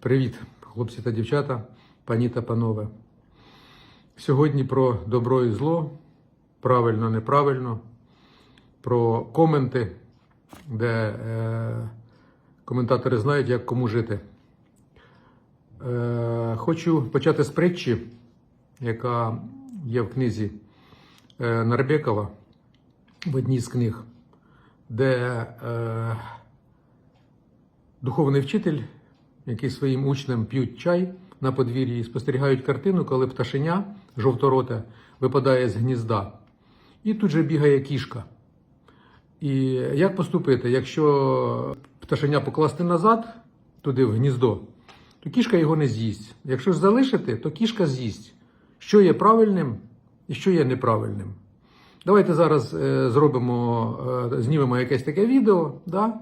Привіт, хлопці та дівчата, пані та панове. Сьогодні про добро і зло, правильно, неправильно, про коменти, де е, коментатори знають, як кому жити. Е, хочу почати з притчі, яка є в книзі е, Нарбекова в одній з книг, де е, духовний вчитель, який своїм учням п'ють чай на подвір'ї, і спостерігають картину, коли пташеня жовтороте випадає з гнізда. І тут же бігає кішка. І як поступити, якщо пташеня покласти назад, туди в гніздо, то кішка його не з'їсть. Якщо ж залишити, то кішка з'їсть, що є правильним і що є неправильним. Давайте зараз е, зробимо, е, знімемо якесь таке відео, да?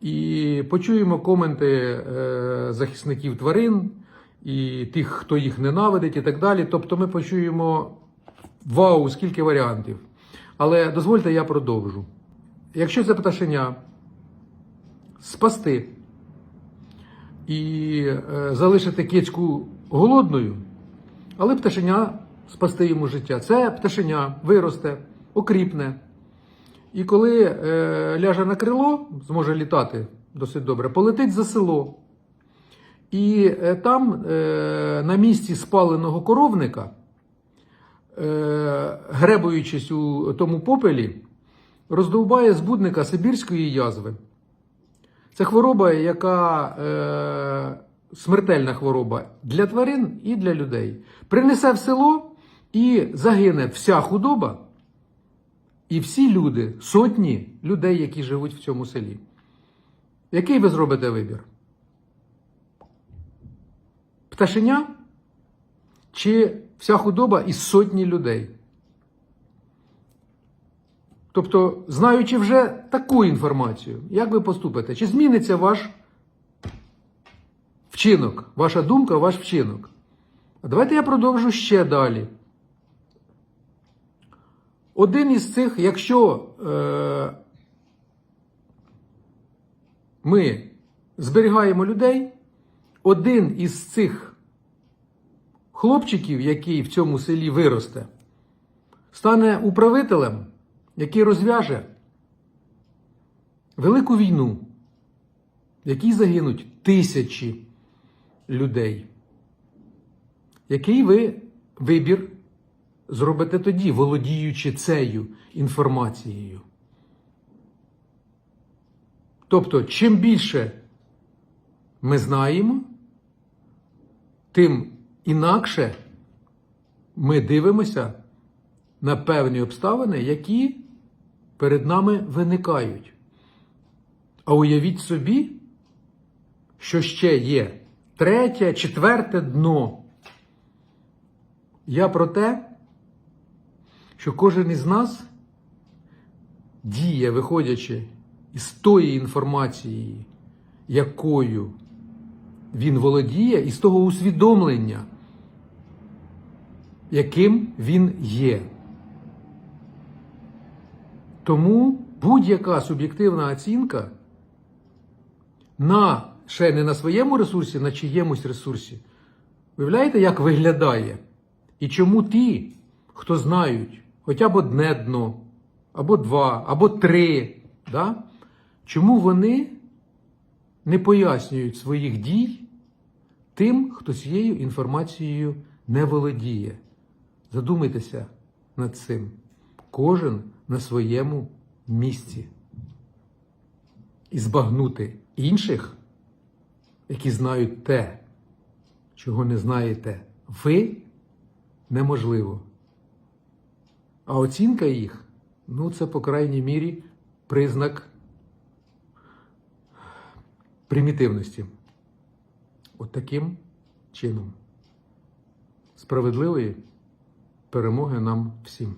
І почуємо коменти е, захисників тварин і тих, хто їх ненавидить, і так далі. Тобто ми почуємо вау, скільки варіантів. Але дозвольте, я продовжу. Якщо це пташеня спасти і е, залишити кицьку голодною, але пташеня спасти йому життя. Це пташеня виросте, окріпне. І коли е, ляже на крило, зможе літати досить добре, полетить за село. І е, там, е, на місці спаленого коровника, е, гребуючись у тому попелі, роздовбає збудника Сибірської язви. Це хвороба, яка е, смертельна хвороба для тварин і для людей. Принесе в село і загине вся худоба. І всі люди, сотні людей, які живуть в цьому селі. Який ви зробите вибір? Пташеня чи вся худоба із сотні людей? Тобто, знаючи вже таку інформацію, як ви поступите? Чи зміниться ваш вчинок, ваша думка, ваш вчинок? А давайте я продовжу ще далі. Один із цих, якщо е, ми зберігаємо людей, один із цих хлопчиків, який в цьому селі виросте, стане управителем, який розв'яже велику війну, в якій загинуть тисячі людей. Який ви вибір зробите тоді, володіючи цією інформацією? Тобто, чим більше ми знаємо, тим інакше ми дивимося на певні обставини, які перед нами виникають. А уявіть собі, що ще є третє, четверте дно. Я про те, що кожен із нас діє, виходячи із тої інформації, якою він володіє, і з того усвідомлення, яким він є. Тому будь-яка суб'єктивна оцінка на ще не на своєму ресурсі, на чиємусь ресурсі. Виявляєте, як виглядає? І чому ті, хто знають хоча б одне дно, або два, або три, да? чому вони не пояснюють своїх дій тим, хто цією інформацією не володіє? Задумайтеся над цим. Кожен на своєму місці. І збагнути інших, які знають те, чого не знаєте ви, неможливо. А оцінка їх, ну, це, по крайній мірі, признак примітивності. От таким чином. Справедливої перемоги нам всім.